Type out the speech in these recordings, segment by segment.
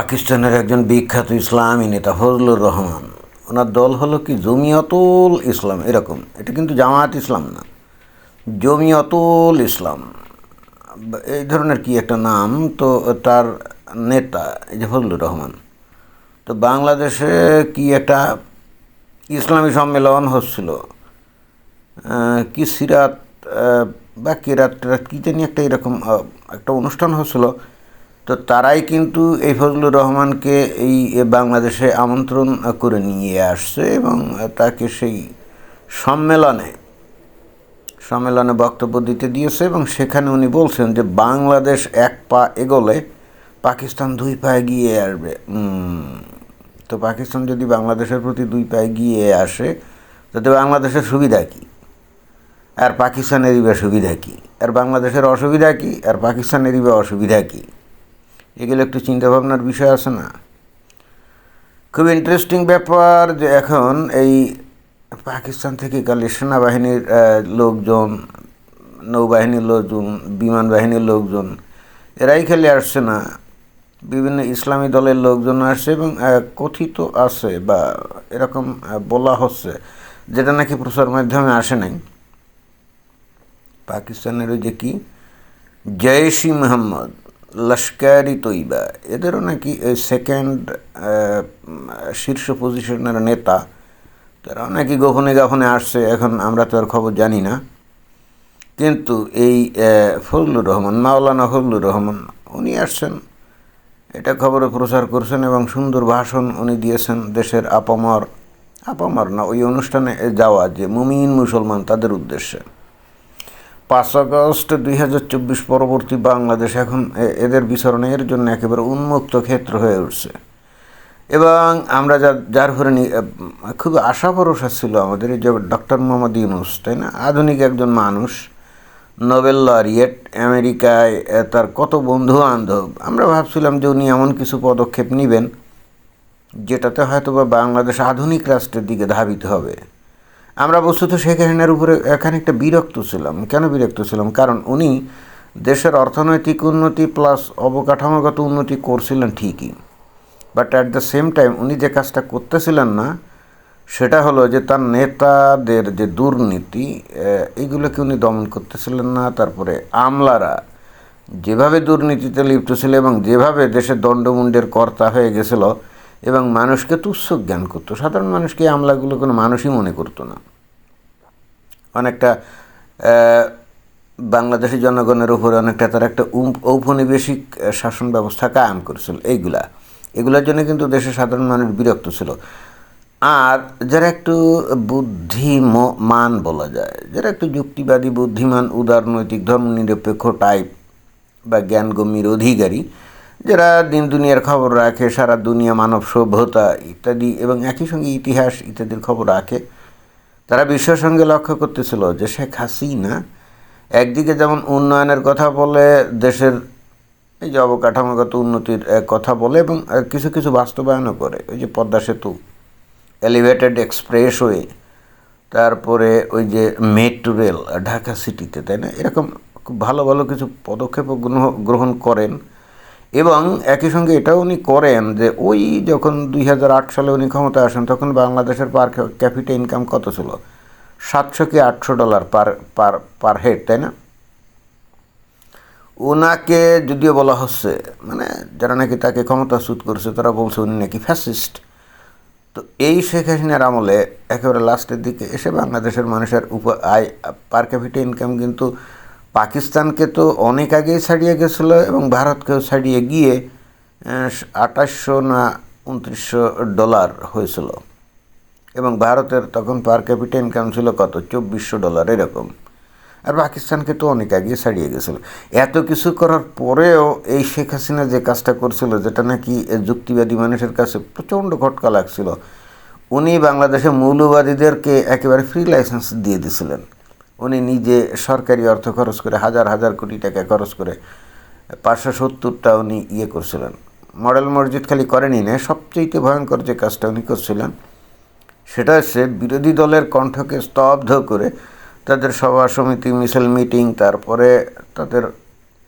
পাকিস্তানের একজন বিখ্যাত ইসলামী নেতা ফজলুর রহমান। ওনার দল হলো কি? জমিয়তুল ইসলাম। এরকম। এটা কিন্তু জামায়াত ইসলাম না। জমিয়তুল ইসলাম। এই ধরনের কি একটা নাম? তো তার নেতা, এই যে ফজলুর রহমান। তো বাংলাদেশে কি একটা ইসলামী সম্মেলন হচ্ছিল? কি সিরাত বা কেরাত কী জানি একটা এরকম একটা অনুষ্ঠান হচ্ছিল। তো তারাই কিন্তু এই ফজলুর রহমানকে এই বাংলাদেশে আমন্ত্রণ করে নিয়ে আসছে এবং তাকে সেই সম্মেলনে সম্মেলনে বক্তব্য দিতে দিয়েছে এবং সেখানে উনি বলছেন যে বাংলাদেশ এক পা এগোলে পাকিস্তান দুই পায়ে গিয়ে আসবে। তো পাকিস্তান যদি বাংলাদেশের প্রতি দুই পায়ে গিয়ে আসে, তাতে বাংলাদেশের সুবিধা কী? আর পাকিস্তানেরই বা সুবিধা কী? আর বাংলাদেশের অসুবিধা কী? আর পাকিস্তানেরই বা অসুবিধা কী? এগুলো একটু চিন্তাভাবনার বিষয় আছে না? খুব ইন্টারেস্টিং ব্যাপার যে এখন এই পাকিস্তান থেকে কালে সেনাবাহিনীর লোকজন নৌবাহিনীর লোকজন, বিমান বাহিনীর লোকজন, এরাই খেলে আসছে না। বিভিন্ন ইসলামী দলের লোকজন আসছে এবং কথিত আছে বা এরকম বলা হচ্ছে, যেটা নাকি প্রচার মাধ্যমে আসে নাই। পাকিস্তানের ওই যে কি? জয়শি মোহাম্মদ। লস্করি তৈবা, এদেরও নাকি সেকেন্ড শীর্ষ পজিশনের নেতা। তারাও নাকি গোপনে গোপনে আসছে, এখন আমরা তো আর খবর জানি না। কিন্তু এই ফজলুর রহমান, মাওলানা ফজলুর রহমান, উনি আসছেন। এটা খবরে প্রচার করছেন এবং সুন্দর ভাষণ উনি দিয়েছেন দেশের আপামর। আপামর না, ওই অনুষ্ঠানে যাওয়া যে মুমিন মুসলমান তাদের উদ্দেশ্যে। পাঁচ আগস্ট দুই হাজার চব্বিশ পরবর্তী বাংলাদেশ এখন এদের বিচরণের জন্য একেবারে উন্মুক্ত ক্ষেত্র হয়ে উঠছে। এবং আমরা যা, যার ঘরে খুব আশা ভরসা ছিল আমাদের, যে ডক্টর মোহাম্মদ ইউনুস, তাই না? আধুনিক একজন মানুষ, নোবেল লরিয়েট, আমেরিকায় তার কত বন্ধু বান্ধব, আমরা ভাবছিলাম যে উনি এমন কিছু পদক্ষেপ নেবেন, যেটাতে হয়তো বা বাংলাদেশ আধুনিক রাষ্ট্রের দিকে ধাবিত হবে। আমরা বস্তুত শেখ হাসিনার উপরে খানিকটা বিরক্ত ছিলাম। কেন বিরক্ত ছিলাম? কারণ উনি দেশের অর্থনৈতিক উন্নতি প্লাস অবকাঠামোগত উন্নতি করছিলেন ঠিকই। But at the same time উনি যে কাজটা করতেছিলেন না, সেটা হলো যে তার নেতাদের যে দুর্নীতি এগুলোকে উনি দমন করতেছিলেন না। তারপরে আমলারা যেভাবে দুর্নীতিতে লিপ্ত ছিল এবং যেভাবে দেশের দণ্ডমুণ্ডের কর্তা হয়ে গেছিল এবং মানুষকে তুচ্ছ জ্ঞান করতো। সাধারণ মানুষকে আমলাগুলো কোনো মানুষই মনে করতো না। অনেকটা আহ, বাংলাদেশি জনগণের উপরে অনেকটা তার একটা ঔপনিবেশিক শাসন ব্যবস্থা কায়েম করেছিল। এইগুলা। এগুলোর জন্য কিন্তু দেশের সাধারণ মানুষ বিরক্ত ছিল। আর যারা একটু বুদ্ধিমান বলা যায় যারা একটু যুক্তিবাদী বুদ্ধিমান উদারনৈতিক ধর্মনিরপেক্ষ টাইপ বা জ্ঞানগম্যের অধিকারী যারা দিন দুনিয়ার খবর রাখে, সারা দুনিয়া মানব সভ্যতা ইত্যাদি এবং একই সঙ্গে ইতিহাস ইত্যাদির খবর রাখে, তারা বিশ্বের সঙ্গে লক্ষ্য করতেছিল যে শেখ হাসিনা একদিকে যেমন উন্নয়নের কথা বলে, দেশের এই যে অবকাঠামোগত উন্নতির কথা বলে এবং কিছু কিছু বাস্তবায়নও করে। ওই যে পদ্মা সেতু এলিভেটেড এক্সপ্রেসওয়ে তারপরে ওই যে মেট্রো রেল ঢাকা সিটিতে তাই না? এরকম খুব ভালো ভালো কিছু পদক্ষেপও গ্রহ- গ্রহণ করেন। এবং একই সঙ্গে এটাও উনি করেন যে ওই যখন দুই সালে উনি ক্ষমতা আসেন, তখন বাংলাদেশের পার ক্যাপিটা ইনকাম কত ছিল? সাতশো কি আটশো ডলার পার পার পার হেড, তাই না? ওনাকে যদিও বলা হচ্ছে মানে যারা নাকি তাকে ক্ষমতা ক্ষমতাচ্যুত করছে, তারা বলছে উনি নাকি ফ্যাসিস্ট তো এই শেখ হাসিনার আমলে একেবারে লাস্টের দিকে এসে বাংলাদেশের মানুষের উপ, আয়, পার ক্যাপিটা ইনকাম কিন্তু পাকিস্তানকে তো অনেক আগেই ছাড়িয়ে গেছিল এবং ভারতকেও ছাড়িয়ে গিয়ে আঠাশশো না উনত্রিশশো ডলার হয়েছিল। এবং ভারতের তখন পার ক্যাপিটা ইনকাম ছিল কত? চব্বিশশো ডলার, এরকম। আর পাকিস্তানকে তো অনেক আগে ছাড়িয়ে গেছিল। এত কিছু করার পরেও এই শেখ হাসিনা যে কাজটা করছিল, যেটা নাকি যুক্তিবাদী মানুষের কাছে প্রচণ্ড খটকা লাগছিল, উনি বাংলাদেশে মৌলবাদীদেরকে একেবারে ফ্রি লাইসেন্স দিয়ে দিছিলেন। উনি নিজে সরকারি অর্থ খরচ করে হাজার হাজার কোটি টাকা খরচ করে পাঁচশো সত্তরটা উনি ইয়ে করছিলেন। মডেল মসজিদ খালি করেনি না সবচেয়ে ভয়ঙ্কর যে কাজটা উনি করছিলেন, সেটা হচ্ছে বিরোধী দলের কণ্ঠকে স্তব্ধ করে তাদের সভা সমিতি, মিছিল, মিটিং, তারপরে তাদের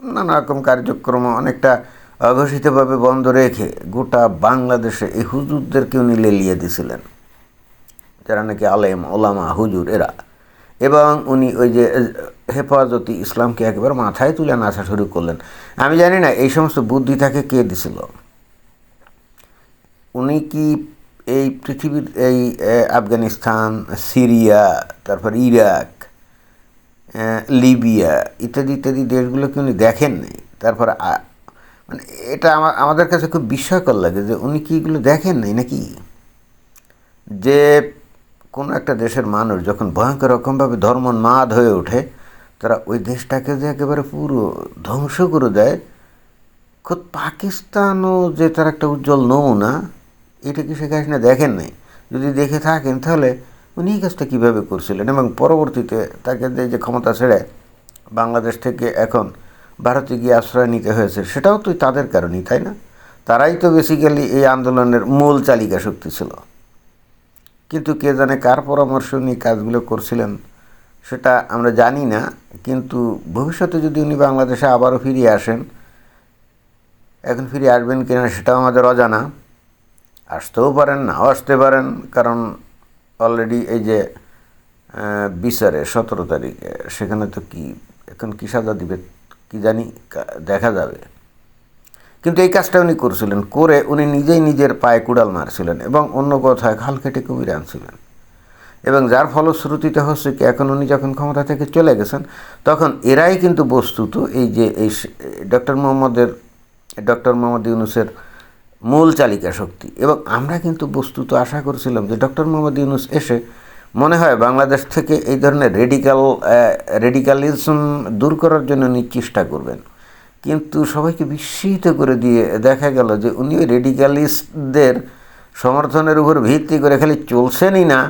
নানা রকম কার্যক্রম অনেকটা অঘোষিতভাবে বন্ধ রেখে গোটা বাংলাদেশে এই হুজুরদেরকে উনি লেলিয়ে দিছিলেন। যারা নাকি আলেম, ওলামা, হুজুর, এরা। এবং উনি ওই যে হেফাজতি ইসলামকে একবার মাথায় তুলে নাচা শুরু করলেন। আমি জানি না, এই সমস্ত বুদ্ধি তাকে কে দিছিল? উনি কি এই পৃথিবীর, এই আফগানিস্তান, সিরিয়া, তারপর ইরাক লিবিয়া ইত্যাদি ইত্যাদি দেশগুলোকে উনি দেখেন নাই তারপর মানে এটা আমার আমাদের কাছে খুব বিস্ময়কর লাগে যে উনি কি এগুলো দেখেন নাই নাকি? যে কোনো একটা দেশের মানুষ যখন ভয়ঙ্কর রকমভাবে ধর্ম মাদ হয়ে ওঠে, তারা ওই দেশটাকে যে একেবারে পুরো ধ্বংস করে দেয় খুব পাকিস্তানও যে তার একটা উজ্জ্বল নমুনা, এটা কি শেখ হাসিনা দেখেন নাই? যদি দেখে থাকেন, তাহলে উনি এই কাজটা কীভাবে করছিলেন? এবং পরবর্তীতে তাকে যে ক্ষমতা ছেড়ে বাংলাদেশ থেকে এখন ভারতে গিয়ে আশ্রয় নিতে হয়েছে, সেটাও তো তাদের কারণেই, তাই না? তারাই তো বেসিক্যালি এই আন্দোলনের মূল চালিকা শক্তি ছিল। কিন্তু কে জানে কার পরামর্শ নিয়ে কাজগুলো করছিলেন, সেটা আমরা জানি না। কিন্তু ভবিষ্যতে যদি উনি বাংলাদেশে আবারও ফিরে আসেন, এখন ফিরে আসবেন কিনা সেটাও আমাদের অজানা। আসতেও পারেন, নাও আসতে পারেন, কারণ অলরেডি এই যে বিচারে সতেরো তারিখে, সেখানে তো কি, এখন কী সাজা দিবে, কি জানি দেখা যাবে। কিন্তু এই কাজটা উনি করছিলেন। করে উনি নিজেই নিজের পায়ে কুড়াল মারছিলেন এবং অন্য কথায় খাল কেটে কবির আনছিলেন। এবং যার ফলশ্রুতিতে হচ্ছে কি, এখন উনি যখন ক্ষমতা থেকে চলে গেছেন, তখন এরাই কিন্তু বস্তুত এই যে এই ডক্টর মোহাম্মদের, ডক্টর মোহাম্মদ ইউনুসের মূল চালিকা শক্তি। এবং আমরা কিন্তু বস্তুত আশা করছিলাম যে ডক্টর মোহাম্মদ ইউনুস এসে মনে হয় বাংলাদেশ থেকে এই ধরনের রেডিক্যাল রেডিক্যালিজম দূর করার জন্য উনি চেষ্টা করবেন। কিন্তু সবাইকে বিস্মিত করে দিয়ে দেখা গেল যে উনি ওই রেডিক্যালিস্টদের সমর্থনের উপর ভিত্তি করে খালি চলছেনই না।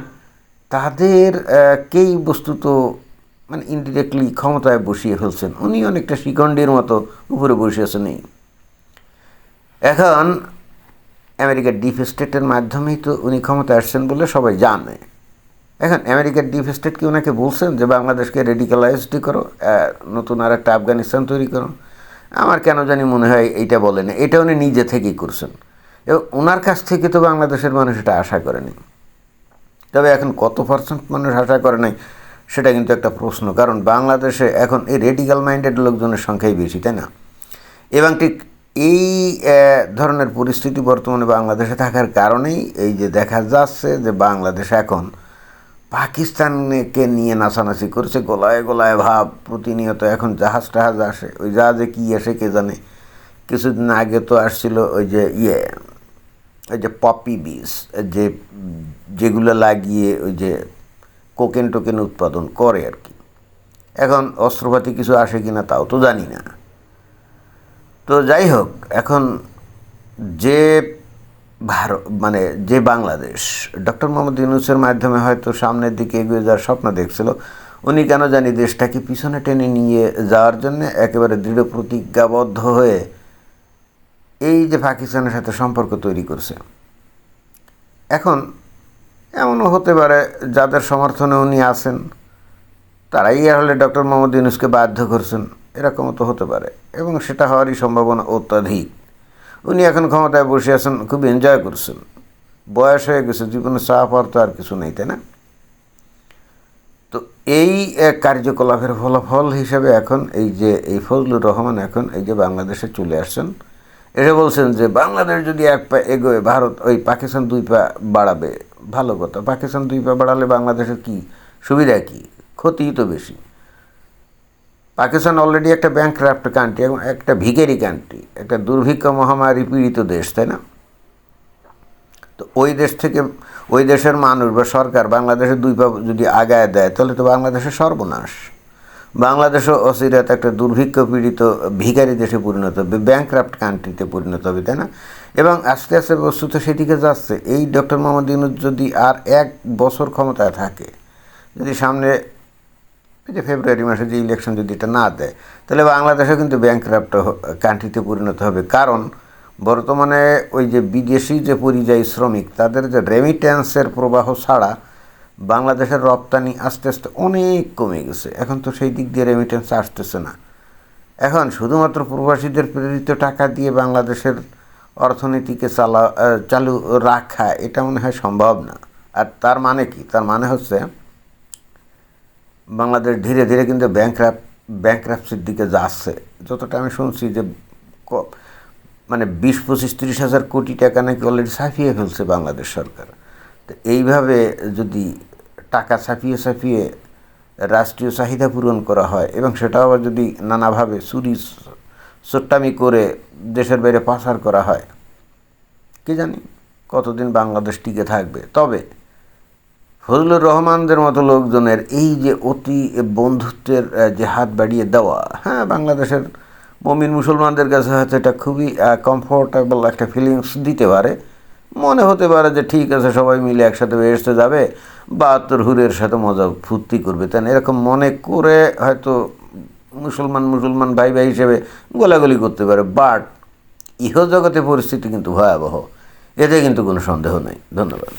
তাদের কেই বস্তুত মানে ইনডিরেক্টলি ক্ষমতায় বসিয়ে ফেলছেন? উনি অনেকটা শিকন্ডির মতো উপরে বসিয়েছেন এই। এখন আমেরিকার ডিপ স্টেটের মাধ্যমেই তো উনি ক্ষমতা আসছেন বলে সবাই জানে। এখন আমেরিকার ডিপ স্টেট কি ওনাকে বলছেন যে, বাংলাদেশকে রেডিক্যালাইজড করো নতুন আর একটা আফগানিস্তান তৈরি করো? আমার কেন জানি মনে হয় এইটা বলেন এটা উনি নিজে থেকেই করছেন। এবং ওনার কাছ থেকে তো বাংলাদেশের মানুষ এটা আশা করেনি তবে এখন কত পার্সেন্ট মানুষ আশা করে নাই, সেটা কিন্তু একটা প্রশ্ন। কারণ বাংলাদেশে এখন এই রেডিক্যাল মাইন্ডেড লোকজনের সংখ্যাই বেশি, তাই না? এবং ঠিক এই ধরনের পরিস্থিতি বর্তমানে বাংলাদেশে থাকার কারণেই এই যে দেখা যাচ্ছে যে বাংলাদেশ এখন পাকিস্তানকে নিয়ে নাচানাচি করছে, গলায় গলায় ভাব, প্রতিনিয়ত এখন জাহাজ টাহাজ আসে। ওই জাহাজে কী আসে কে জানে? কিছুদিন আগে তো আসছিল ওই যে ইয়ে ওই যে পপি বীজ যে যেগুলো লাগিয়ে ওই যে কোকেন টোকেন উৎপাদন করে আর কি। এখন অস্ত্রপাতি কিছু আসে কি না তাও তো জানি না। তো যাই হোক, এখন যে ভারত মানে যে বাংলাদেশ, ডক্টর মোহাম্মদ ইউনুসের মাধ্যমে হয়তো সামনের দিকে এগিয়ে যাওয়ার স্বপ্ন দেখছিল, উনি কেন জানি দেশটাকে পিছনে টেনে নিয়ে যাওয়ার জন্য একেবারে দৃঢ় প্রতিজ্ঞাবদ্ধ হয়ে এই যে পাকিস্তানের সাথে সম্পর্ক তৈরি করছে। এখন এমনও হতে পারে যাদের সমর্থনে উনি আছেন, তারাই হলে ডক্টর মোহাম্মদ ইউনুসকে বাধ্য করছেন, এরকমও তো হতে পারে এবং সেটা হওয়ারই সম্ভাবনা অত্যাধিক। উনি এখন ক্ষমতায় বসে আছেন, খুব এনজয় করছেন। বয়স হয়ে গেছে, জীবনে চাপ আর তো আর কিছু নেই, তাই না? তো এই কার্যকলাপের ফলাফল হিসেবে এখন এই যে, এই ফজলুর রহমান এখন এই যে বাংলাদেশে চলে আসছেন এটা বলছেন যে, বাংলাদেশ যদি এক পা এগোয়, ভারত ওই পাকিস্তান দুই পা বাড়াবে। ভালো কথা, পাকিস্তান দুই পা বাড়ালে বাংলাদেশের কি সুবিধা কি? ক্ষতিই তো বেশি। পাকিস্তান অলরেডি একটা ব্যাংক ক্রাফ্ট কান্ট্রি এবং একটা ভিকেরি কান্ট্রি একটা দুর্ভিক্ষ মহামারী পীড়িত দেশ, তাই না? তো ওই দেশ থেকে, ওই দেশের মানুষ বা সরকার বাংলাদেশের দুই পা যদি আগায় দেয়, তাহলে তো বাংলাদেশের সর্বনাশ। বাংলাদেশও অচিরাত একটা দুর্ভিক্ষ পীড়িত ভিখারি দেশে পরিণত হবে ব্যাংক্রাফ্ট কান্ট্রিতে পরিণত হবে, তাই না? এবং আস্তে আস্তে বস্তুত সেদিকে যাচ্ছে। এই ডক্টর মোহাম্মদ ইউনুস যদি আর এক বছর ক্ষমতায় থাকে, যদি সামনে এই যে ফেব্রুয়ারি মাসে যে ইলেকশন যদি এটা না দেয়, তাহলে বাংলাদেশে কিন্তু ব্যাংক্রাফ্ট কান্ট্রিতে পরিণত হবে। কারণ বর্তমানে ওই যে বিদেশি যে পরিযায়ী শ্রমিক, তাদের যে রেমিট্যান্সের প্রবাহ ছাড়া বাংলাদেশের রপ্তানি আস্তে আস্তে অনেক কমে গেছে। এখন তো সেই দিক দিয়ে রেমিটেন্স আসতেছে না। এখন শুধুমাত্র প্রবাসীদের প্রেরিত টাকা দিয়ে বাংলাদেশের অর্থনীতিকে চালা চালু রাখা, এটা মনে হয় সম্ভব না। আর তার মানে কি? তার মানে হচ্ছে বাংলাদেশ ধীরে ধীরে কিন্তু ব্যাংক্রাপ ব্যাংক্রাপসির দিকে যাচ্ছে। যতটা আমি শুনছি যে মানে বিশ, পঁচিশ, তিরিশ হাজার কোটি টাকা নাকি অলরেডি ছাপিয়ে ফেলছে বাংলাদেশ সরকার। তো এইভাবে যদি টাকা ছাপিয়ে ছাপিয়ে রাষ্ট্রীয় চাহিদা পূরণ করা হয় এবং সেটা আবার যদি নানাভাবে চুরি চোট্টামি করে দেশের বাইরে পাচার করা হয়, কে জানি কতদিন বাংলাদেশ টিকে থাকবে? তবে ফজলুর রহমানদের মতো লোকজনের এই যে অতি বন্ধুত্বের যে হাত বাড়িয়ে দেওয়া হ্যাঁ বাংলাদেশের মমিন মুসলমানদের কাছে হয়তো এটা খুবই কমফোর্টেবল একটা ফিলিংস দিতে পারে। মনে হতে পারে যে ঠিক আছে, সবাই মিলে একসাথে বেসতে যাবে বা তোর হুরের সাথে মজা ফুর্তি করবে। তাই? এরকম মনে করে হয়তো মুসলমান মুসলমান ভাই ভাই হিসেবে গোলাগুলি করতে পারে বাট ইহজগতে পরিস্থিতি কিন্তু ভয়াবহ। এতে কিন্তু কোনো সন্দেহ নেই। ধন্যবাদ।